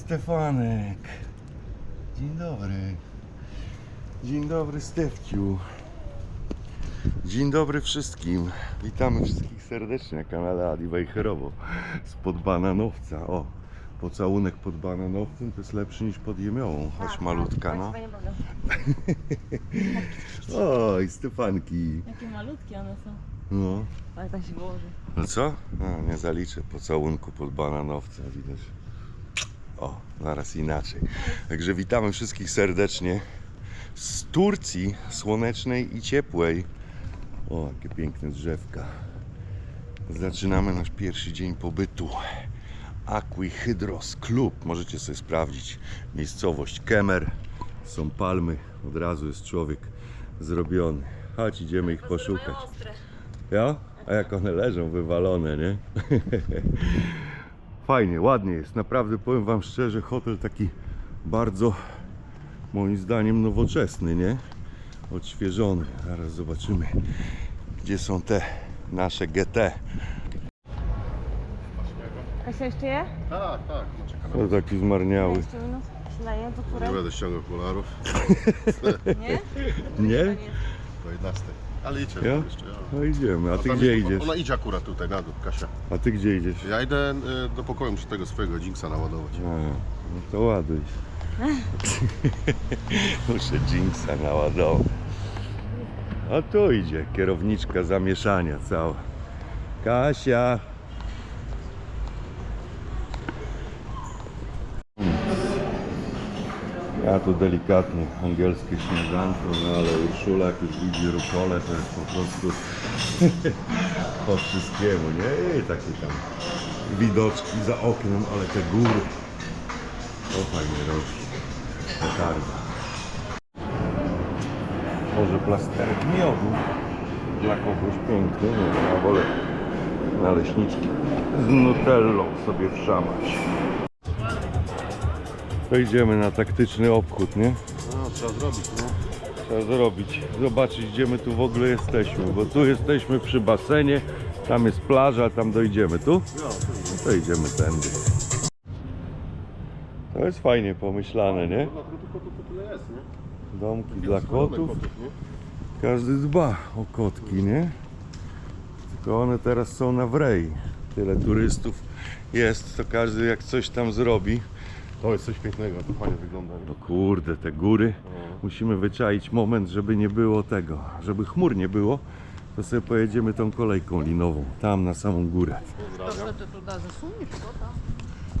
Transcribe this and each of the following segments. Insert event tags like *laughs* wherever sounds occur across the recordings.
Stefanek. Dzień dobry. Dzień dobry Stefciu. Dzień dobry wszystkim. Witamy wszystkich serdecznie na kanale Adi Wejherowo spod Bananowca. O, pocałunek pod Bananowcem to jest lepszy niż pod Jemiołą, choć malutka no. *laughs* Oj, Stefanki. Jakie malutkie one są. No. Ale tak się wyłoży. No co? No, nie zaliczę pocałunku pod bananowca, widać. O, zaraz inaczej. Także witamy wszystkich serdecznie z Turcji słonecznej i ciepłej. O, jakie piękne drzewka. Zaczynamy nasz pierwszy dzień pobytu. Aqui Hydros Club. Możecie sobie sprawdzić miejscowość Kemer. Są palmy, od razu jest człowiek zrobiony. Chodź, idziemy ich poszukać. Ja? A jak one leżą wywalone, nie? *laughs* Fajnie, ładnie jest. Naprawdę powiem Wam szczerze, hotel taki bardzo moim zdaniem nowoczesny, nie? Odświeżony. Zaraz zobaczymy, gdzie są te nasze GT. Kasia jeszcze je? Tak, tak, no taki zmarniały. Jeszcze minut. Śleję, to Nie które? będę ściągał okularów *laughs* Nie? Nie? do 11. Ale idźcie Ja? jeszcze. Ja. No idziemy. A ty tam gdzie jest- idziesz? Ona idzie akurat tutaj na dół, Kasia. A ty gdzie idziesz? Ja idę y, do pokoju, muszę tego swojego Jinxa naładować. A, no to ładuj. *laughs* Muszę Jinxa naładować. A tu idzie kierowniczka zamieszania cała. Kasia. Ja tu delikatnie angielskie śniadanko, no ale Urszula jak już widzi rukole, to jest po prostu *laughs* po wszystkiemu, nie? I takie tam widoczki za oknem, ale te góry. To fajnie robi. Petarda. Może plasterek miodu dla kogoś piękny, nie wiem, ja wolę naleśniczki z nutellą sobie wszamać. To idziemy na taktyczny obchód, nie? No, trzeba zrobić, no. Trzeba zrobić, zobaczyć gdzie my tu w ogóle jesteśmy, bo tu jesteśmy przy basenie, tam jest plaża, tam dojdziemy. Tu? Ja, No to idziemy tędy. To jest fajnie pomyślane, nie? No, tylko to, to tyle jest, nie? Domki dla kotów. Każdy dba o kotki, nie? Tylko one teraz są na wrej. Tyle turystów jest, to każdy jak coś tam zrobi. To jest coś pięknego, to fajnie wygląda. No kurde, te góry. Musimy wyczaić moment, żeby nie było tego, żeby chmur nie było. To sobie pojedziemy tą kolejką linową, tam na samą górę. Pozdrawiam. ty tu da zasuniesz, co tam?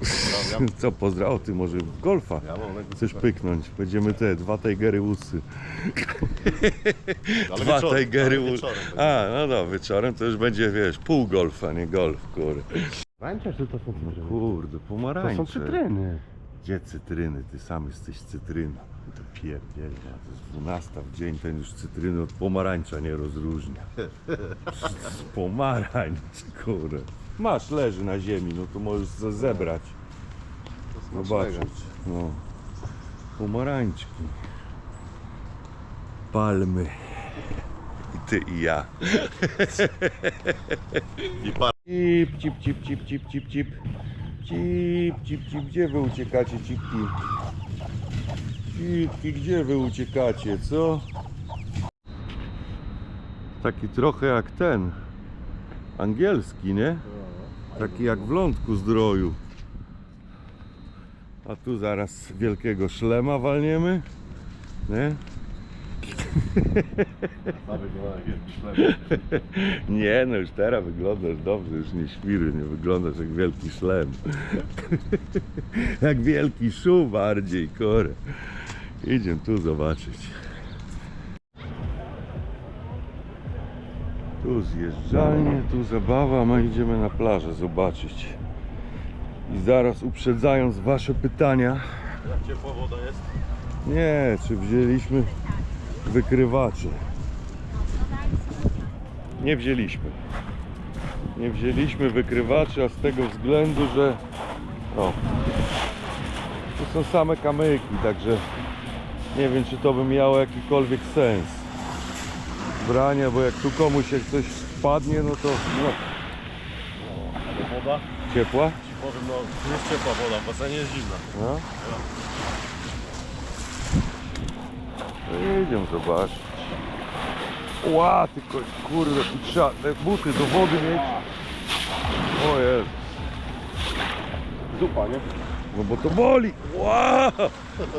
Pozdrawiam. *laughs* Co pozdrawiam, ty może w golfa Ja mam lekko chcesz pyknąć. Będziemy te dwa Tigery Woodsy. *laughs* Ale Dwa wieczorem, Tigery ale Woodsy. wieczorem będzie. A, no no, wieczorem to już będzie, wiesz, pół golfa, nie golf, kurde. Pomarańcze czy to są cytryny? Kurde, pomarańcze. To są cytryny. Gdzie cytryny? Ty sam jesteś cytryna. To pierdzielę, to jest 12 w dzień, ten już cytryny od pomarańcza nie rozróżnia. Z pomarańcz, kurde. Masz, leży na ziemi, no to możesz ze- zebrać, To zobaczyć. No. Pomarańczki. Palmy. I ty i ja. *laughs* I par... Cip, cip, cip, cip, cip, cip, cip. Cip, cip, cip, gdzie wy uciekacie, cipki? Cipki, gdzie wy uciekacie, co? Taki trochę jak ten. Angielski, nie? Taki jak w lądku zdroju. A tu zaraz wielkiego szlema walniemy. Nie? *laughs* Nawet nie ma jakiś chleb. Nie, no już teraz wyglądasz dobrze, już nie świry, nie wyglądasz jak wielki szlem. *laughs* jak wielki szu bardziej, kore. Idziemy tu zobaczyć. Tu zjeżdżalnie, tu zabawa, my idziemy na plażę zobaczyć. I zaraz uprzedzając wasze pytania, Jak ciepła woda jest? nie, czy wzięliśmy wykrywacze? Nie wzięliśmy. Nie wzięliśmy wykrywaczy, a z tego względu, że o, to są same kamyki, także nie wiem, czy to by miało jakikolwiek sens brania, bo jak tu komuś jak coś wpadnie, no to no, woda. Ciepła? Ci powiem, no jest ciepła woda, w basenie jest zimna. No. No jedziemy zobaczyć. Ła, tylko kurde, tu trzeba te buty do wody mieć. O jest. Dupa, nie? No bo to boli. Ła!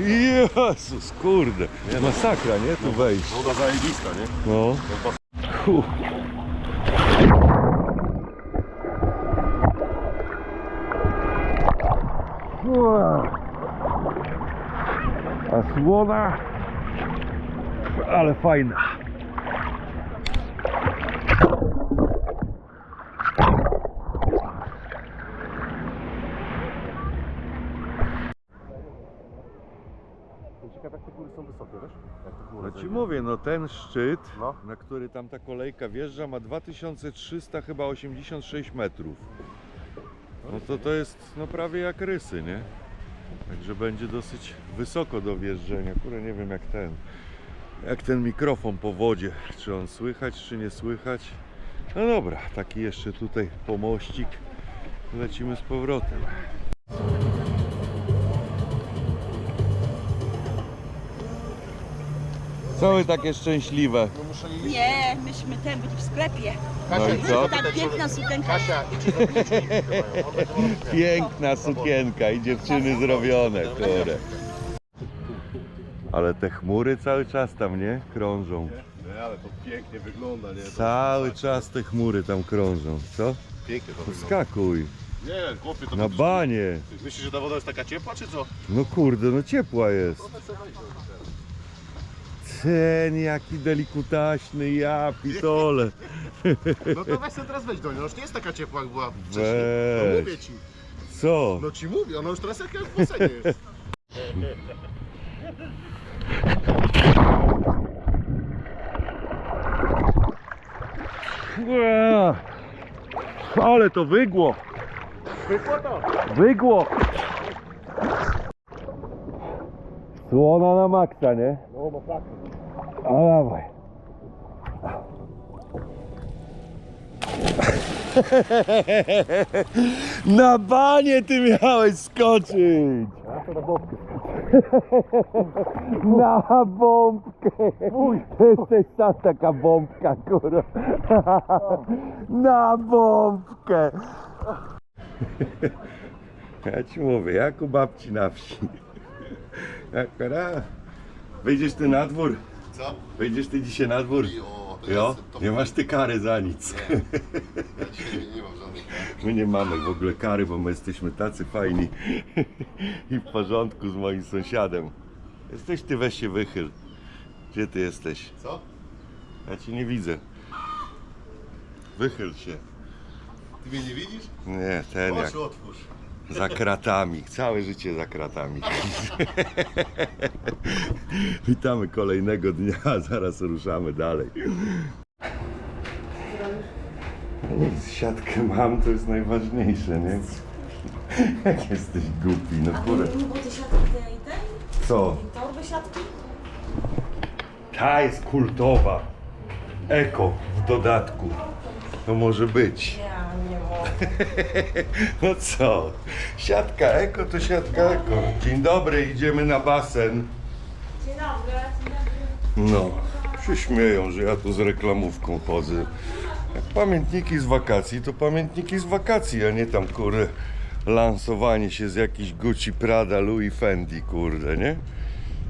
Jezus, kurde. Masakra, nie? Tu wejść. Woda zajebista, nie? No. To bas- Hu. Ua. A słona, ale fajna. Jestem ciekaw jak te góry są wysokie, wiesz? Jak te góry No ci mówię, no ten szczyt, No. na który tam ta kolejka wjeżdża, ma 2300 chyba 86 metrów. No to to jest no prawie jak rysy, nie? Także będzie dosyć wysoko do wjeżdżenia. Kurde, nie wiem jak ten, jak ten mikrofon po wodzie, czy on słychać, czy nie słychać. No dobra, taki jeszcze tutaj pomościk. Lecimy z powrotem. Całe takie szczęśliwe. Nie, myśmy ten byli w sklepie. No i co? Tak piękna sukienka. Piękna sukienka i dziewczyny zrobione, kurde. Ale te chmury cały czas tam, nie? Krążą. Nie, ale to pięknie wygląda, nie? To Cały czas te chmury tam krążą. Co? Pięknie to wygląda. Skakuj. Nie, chłopie, to Na banie. Myślisz, że ta woda jest taka ciepła, czy co? No kurde, no ciepła jest. Ten jaki delikutaśny, ja pitole. No to weź sobie teraz weź do niej, ona już nie jest taka ciepła jak była wcześniej. Weź. No mówię ci, Co? no ci mówię, ona już teraz jak w basenie jest. Ua, Ale to wygło. Wygło. Słona na maksa, nie? No masakra. A dawaj. *laughs* Na banie ty miałeś skoczyć. Na bombkę. *laughs* Ty jesteś sam taka bombka, kurwa. *laughs* Na bombkę. Ja ci mówię, jak u babci na wsi. *laughs* Akurat. Wyjdziesz ty na dwór? Co? Wyjdziesz ty dzisiaj na dwór? Jo, to Jo? jest- to- Nie masz ty kary za nic. Ja dzisiaj nie, nie mam żadnych. My nie mamy w ogóle kary, bo my jesteśmy tacy fajni *laughs* i w porządku z moim sąsiadem. Jesteś ty, weź się wychyl. Gdzie ty jesteś? Co? Ja cię nie widzę. Wychyl się. Ty mnie nie widzisz? Nie, ten jak Oczy otwórz. Za kratami. Całe życie za kratami. *laughs* Witamy kolejnego dnia, zaraz ruszamy dalej. Nic, siatkę mam, to jest najważniejsze, nie? Jak jesteś głupi, no kurde. Tej siatki tej, tej? Co? Torby siatki? Ta jest kultowa. Eko w dodatku. To może być. Ja nie mogę. *laughs* No co? Siatka eko to siatka eko. Dzień dobry, idziemy na basen. Dzień dobry, dzień dobry. No, się śmieją, że ja tu z reklamówką chodzę. Jak pamiętniki z wakacji, to pamiętniki z wakacji, a nie tam, kurde, lansowanie się z jakiś Gucci, Prada, Louis Fendi, kurde, nie?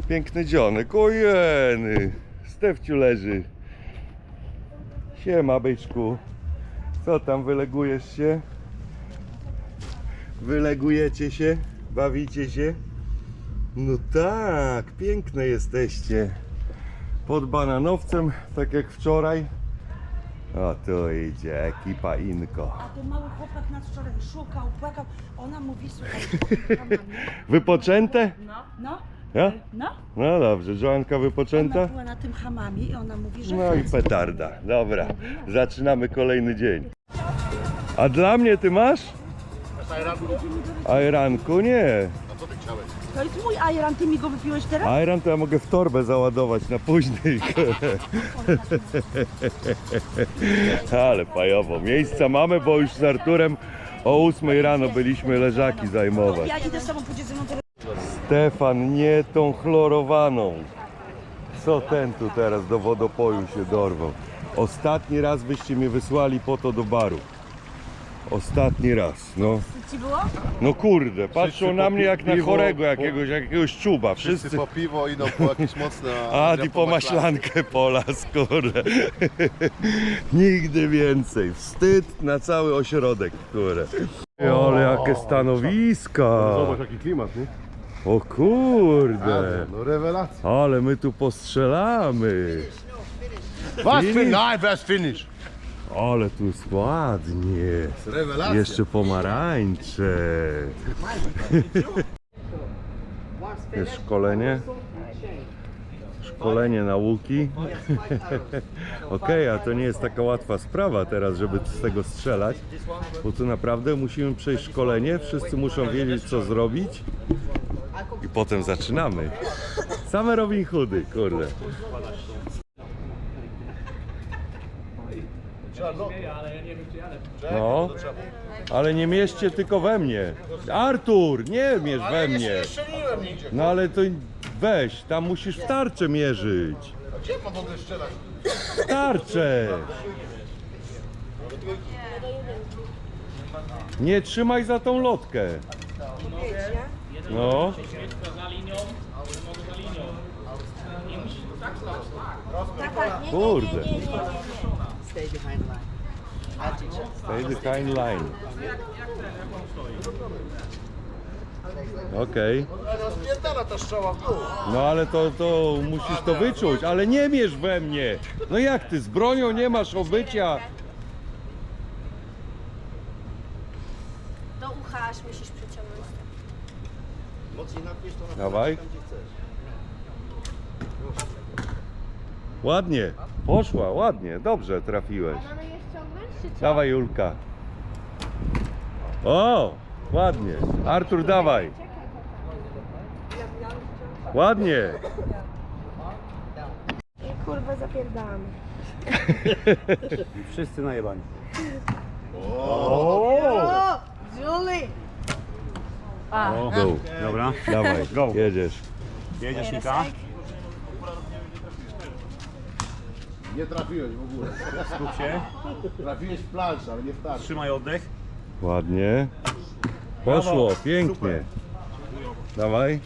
Piękny dzionek, ojeny, Stefciu leży. Siema, byczku. Co tam, wylegujesz się? Wylegujecie się? Bawicie się? No tak, piękne jesteście. Pod bananowcem, tak jak wczoraj. O, tu idzie ekipa Inko. A ten mały chłopak nas wczoraj szukał, płakał. Ona mówi, słuchaj, Wypoczęte? no, Ja? no. No dobrze, Joanka Ona wypoczęta? była na tym hamamie i ona mówi, że No i petarda. Dobra, zaczynamy kolejny dzień. A dla mnie ty masz? Ajranku nie. A co ty chciałeś? To jest mój ajran, ty mi go wypiłeś teraz? Ajran to ja mogę w torbę załadować na później. *laughs* Ale fajowo. Miejsca mamy, bo już z Arturem O 8 rano byliśmy leżaki zajmować. Ja idę z tobą, pójdzie ze mną to Stefan, nie tą chlorowaną. Co ten tu teraz do wodopoju się dorwał? Ostatni raz byście mnie wysłali po to do baru. Ostatni raz, no. Ci było? No kurde, patrzą Wszyscy na po mnie jak na piwo, chorego, po- jakiegoś, jakiegoś czuba. Wszyscy Wszyscy. po piwo idą po jakieś mocne... *laughs* A, i po maślankę pola, kurde. *laughs* Nigdy więcej. Wstyd na cały ośrodek, kurde. Ale jakie stanowiska. Zobacz jaki klimat, nie? O kurde. No rewelacja. Ale my tu postrzelamy. Was Finish? Nein, was finish? Ale tu jest ładnie. Rewelacja. Jeszcze pomarańcze. Jest szkolenie. Szkolenie nauki. Okej, a to nie jest taka łatwa sprawa teraz, żeby z tego strzelać, bo tu naprawdę musimy przejść szkolenie, wszyscy muszą wiedzieć co zrobić i potem zaczynamy. Same Robin Hoody, kurde. No, ale nie mierzcie tylko we mnie. Artur, nie mierz we mnie. strzeliłem nigdzie. No ale to weź, tam musisz w tarczę mierzyć. Gdzie mam w ogóle strzelać? W tarczę. Nie trzymaj za tą lotkę. No. Kurde. Stay behind line. Okej. No spierdala ta strzała w dół. No ale to, to musisz to wyczuć, ale nie mierz we mnie. No jak ty z bronią nie masz obycia? Do ucha aż musisz przyciągnąć. Mocniej napisz to na Dawaj. Ładnie. Poszła, ładnie. Dobrze trafiłeś. Mamy je ściągnąć, czy co? Dawaj Julka. O, ładnie. Artur, dawaj. Ładnie. I kurwa zapierdamy. *laughs* Wszyscy najebani. O, Julie! Go. Dobra. Dawaj, Go. jedziesz. Jedziesz Nika. Nie trafiłeś w ogóle. Skup się. Trafiłeś w planszę, ale nie w tarczę. Trzymaj oddech. Ładnie. Poszło, pięknie. Super. Dawaj.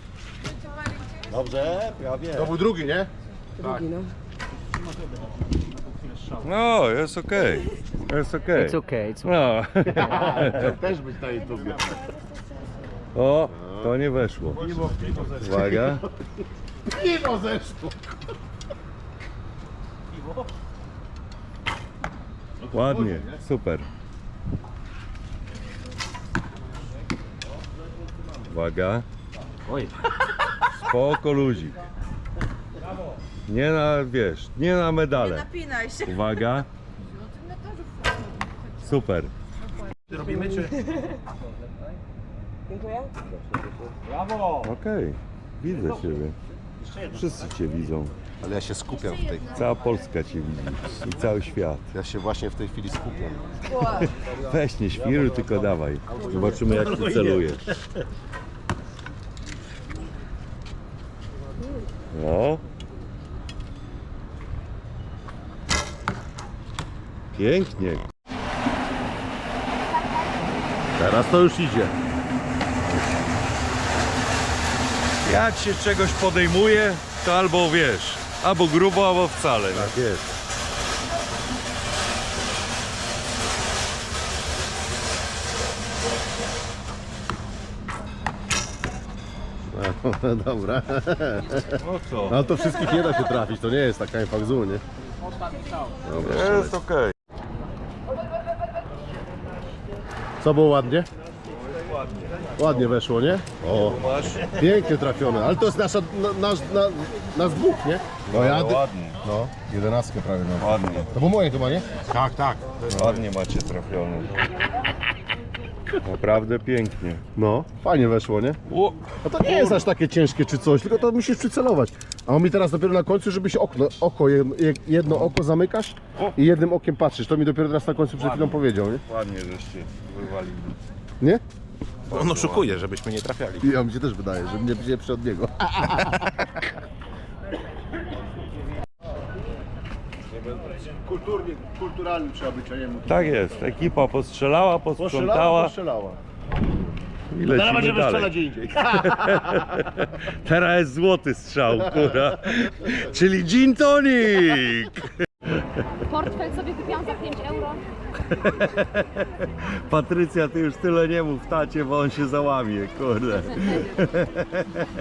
Dobrze, prawie. To był drugi, nie? No, jest okej. Jest okej. It's okay. It's No. *laughs* Chciał też być na YouTubie. O, to nie weszło. Uwaga. *laughs* Piwo zeszło. Ładnie, super. Uwaga. Oj. Spoko luzik. Nie na, wiesz, nie na medale. Napinaj się. Uwaga. Super. Robimy czy? Dziękuję. Brawo! Okej, widzę Ciebie. Wszyscy Cię widzą. Ale ja się skupiam w tej... Cała Polska Cię widzi. I cały świat. Ja się właśnie w tej chwili skupiam. Weź nie świruj, tylko dawaj. Zobaczymy jak Ty celujesz. No. Pięknie. Teraz to już idzie. Jak się czegoś podejmuje, to albo wiesz, albo grubo, albo wcale. Tak jest. *laughs* Dobra. No co? No to wszystkich nie da się trafić, to nie jest taka infakzu, nie? Jest okej. Co było ładnie? Ładnie weszło, nie? O, Masz? pięknie trafione, ale to jest nasza, na, nasz, na, nasz dwóch, nie? No ja, ładnie. no, jedenastkę prawie. Ładnie. To było moje chyba, nie? Tak, tak. Ładnie macie trafiony. Naprawdę pięknie. No, fajnie weszło, nie? O, No to nie jest aż takie ciężkie czy coś, tylko to musisz przycelować. A on mi teraz dopiero na końcu, żebyś okno, oko, jedno, jedno oko zamykasz i jednym okiem patrzysz. To mi dopiero teraz na końcu przed chwilą powiedział, nie? ładnie żeście wywalili. Nie? On oszukuje, żebyśmy nie trafiali. I ja mi się też wydaje, że mnie przy od niego. *laughs* Kulturnie, kulturalnym przeobyczajem. Tak jest, ekipa postrzelała, posprzątała Postrzelała. i Teraz lecimy będziemy dalej. strzelać gdzie indziej. *laughs* Teraz jest złoty strzał, kura. Czyli gin tonic! Portfel sobie kupiłam za 5 euro. *laughs* Patrycja, ty już tyle nie mów tacie, bo on się załamie, kurde.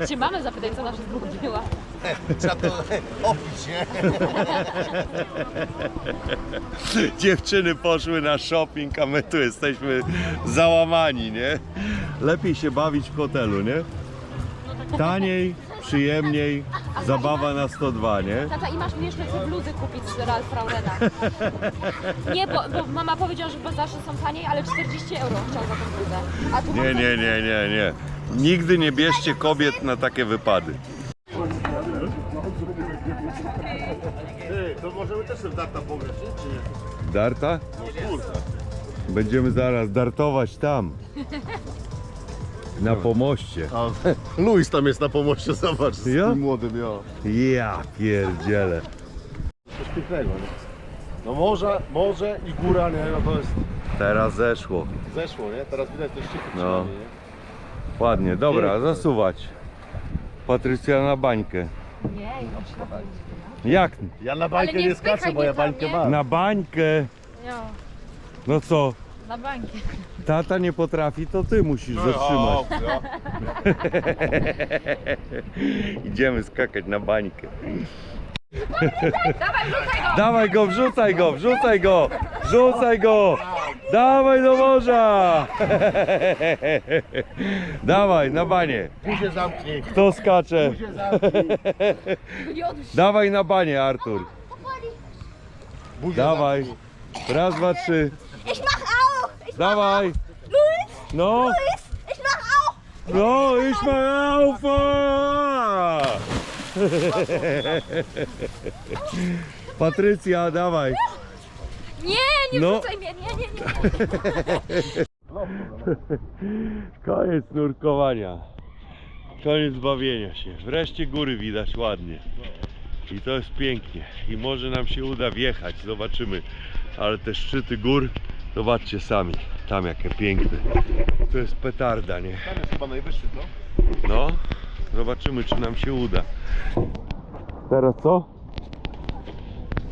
Czy mamy zapytać, co nasza zgubiła? *laughs* Trzeba to opić, nie? *laughs* Dziewczyny poszły na shopping, a my tu jesteśmy załamani, nie? Lepiej się bawić w hotelu, nie? Taniej, przyjemniej, zabawa na 102, nie? Tata, i masz mi jeszcze te bluzy kupić z Ralph Laurena. Nie, bo, bo mama powiedziała, że zawsze są taniej, ale 40 euro chciał za tą bluzę. A tu Nie, mam nie, nie, nie, nie. Nigdy nie bierzcie kobiet na takie wypady. Ty, to możemy też sobie data pograć, nie? Czy nie? Darta? No kurde. Będziemy zaraz dartować tam. Na pomoście. A Luis tam jest na pomoście, zobacz, z Ja? tym młodym, jo. Ja pierdzielę. Coś pięknego, nie? No morze, morze i góra, nie? No to jest, Teraz zeszło. zeszło, nie? Teraz widać te szczyty No. przynajmniej, nie? Ładnie, dobra, zasuwać. Patrycja na bańkę. Nie, Jak? Ja na bańkę nie nie skaczę, bo ja tam, bańkę nie? mam. Na bańkę. no, No co? Na bańki. Tata nie potrafi, to ty musisz zatrzymać. *laughs* Idziemy skakać na bańkę. Dawaj go, wrzucaj go, wrzucaj go, wrzucaj go. Dawaj do morza. *laughs* Dawaj, na banie. Zamknij. Kto skacze? Zamknij. Dawaj na banie, Artur. Buzię Dawaj. Raz, dwa, trzy. Dawaj. Luis! No. Luis! Ich mach auch! No, ich mal auf! Patrycja, dawaj. Nie, nie No. wrzucaj mnie, nie, nie, nie. Koniec nurkowania. Koniec bawienia się. Wreszcie góry widać ładnie. I to jest pięknie. I może nam się uda wjechać. Zobaczymy. Ale te szczyty gór, zobaczcie sami. Tam jakie piękne. To jest petarda, nie? Tam jest chyba najwyższy, co? No, zobaczymy czy nam się uda. Teraz co?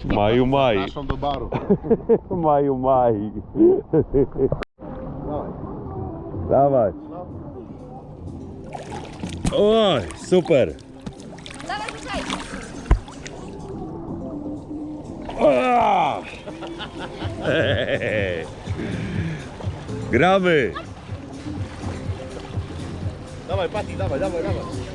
Maju maj. Naszą do baru. *laughs* Maju maj. Dawaj. Dawaj. Oj, super. Gramy. Dawaj, Pati, dawaj, dawaj, dawaj.